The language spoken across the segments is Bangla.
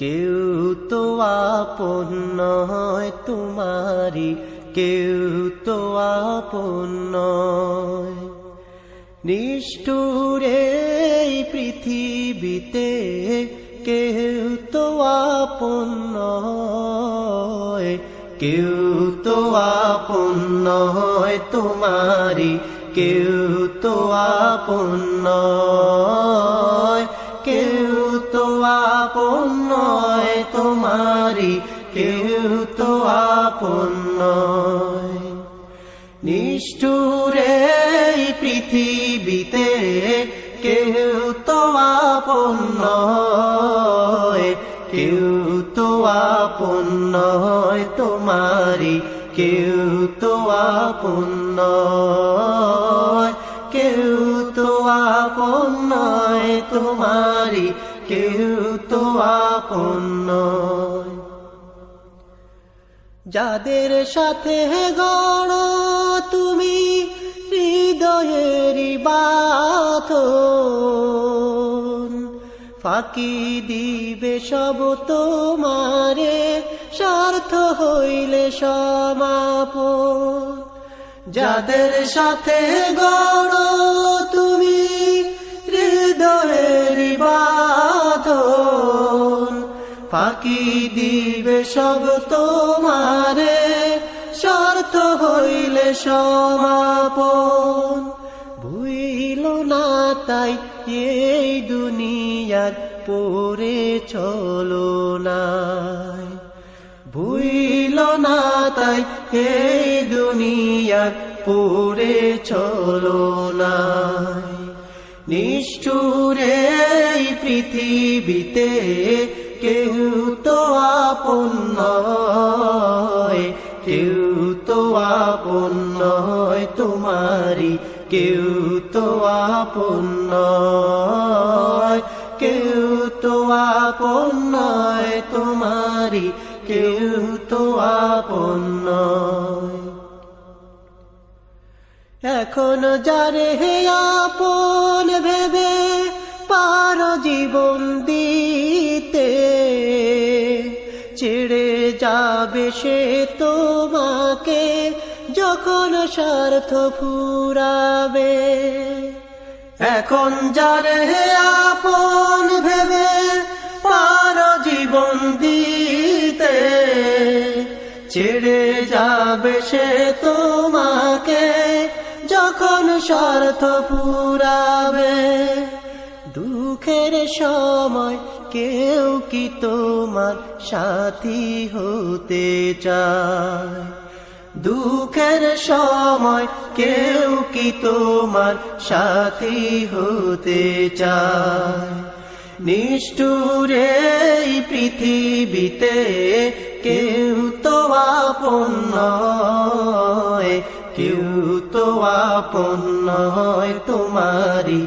কেউ তো আপন নয় তোমারি কেউ তো আপন নিষ্ঠুরে পৃথিবীতে কেউ তো আপন কেউ তো আপন নয় তোমারি কেউ তো আপন নয়। আপন নয় তোমারি কেউ তো আপন নয়। নিষ্ঠুরে পৃথিবীতে কেউ তো আপন নয়, কেউ তো আপন নয় তোমারি কেউ তো আপন নয়। কেউ তো আপন নয় তোমারি কেউ তো যাদের সাথে গড় তুমি হৃদয়েরই বাথন ফাঁকি দিবে সব তোমারে স্বার্থ হইলে সমাপ যাদের সাথে গড় তুমি হৃদয়েরই বাঁধন ফাঁকি দিবে সব তোমারে স্বার্থ হইলে সমাপন। ভুইল না তাই এই দুনিয়ার পরে চলো নাই। ভুইল না তাই এই দুনিয়ার পরে চলো নাই। নিষ্ঠুরে পৃথিবীতে কেউ তো আপন কেউ তো আপন নয় তোমারি কেউ তো আপন কেউ তো আপন নয় তোমারি কেউ তো আপন এখন যারে হে আপন জীবন দিতে ছেড়ে যাবে সে তোমাকে যখন স্বার্থ ফুরাবে। এখন যারে হে আপন ভেবে পার জীবন দিতে ছেড়ে যাবে সে তোমাকে যখন স্বার্থ ফুরাবে। দুঃখের সময় কেউ কি তোমার সাথী হতে চায়? দুঃখের সময় কেউ কি তোমার সাথী হতে চায়? নিষ্ঠুরে পৃথিবীতে কেউ তো আপন কেউ তো আপন তোমারি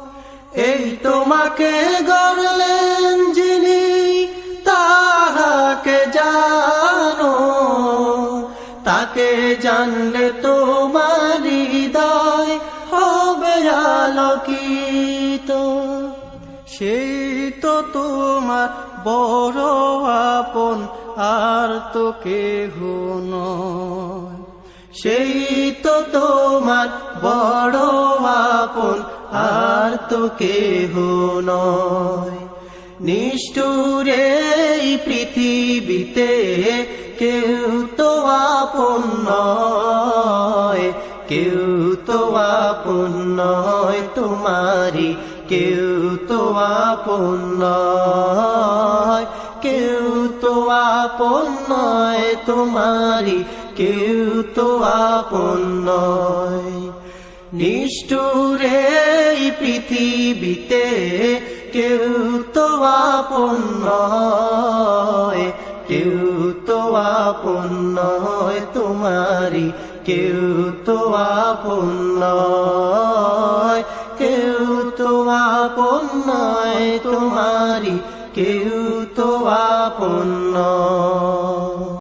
এই তোমাকে গড়লেন যিনি, তাহাকে জানো, তাকে জানলে তোমার হৃদয় হবে আলোকিত। সেই তো তোমার বড় আপন, আর তো কেহ নয়। সেই তো তোমার বড় আপন আর তো কেহ নয়। নিষ্ঠুরে পৃথিবীতে কেউ তো আপন নয়। কেউ তো আপন নয় তোমারি কেউ তো আপন নয়। কেউ তো আপন নয় তোমারি কেউ তো আপন নয়। নিষ্ঠুরে পৃথিবীতে কেউ তো আপন কেউ তো আপন তোমারি কেউ তো আপন কেউ তো আপন তোমারি কেউ তো আপন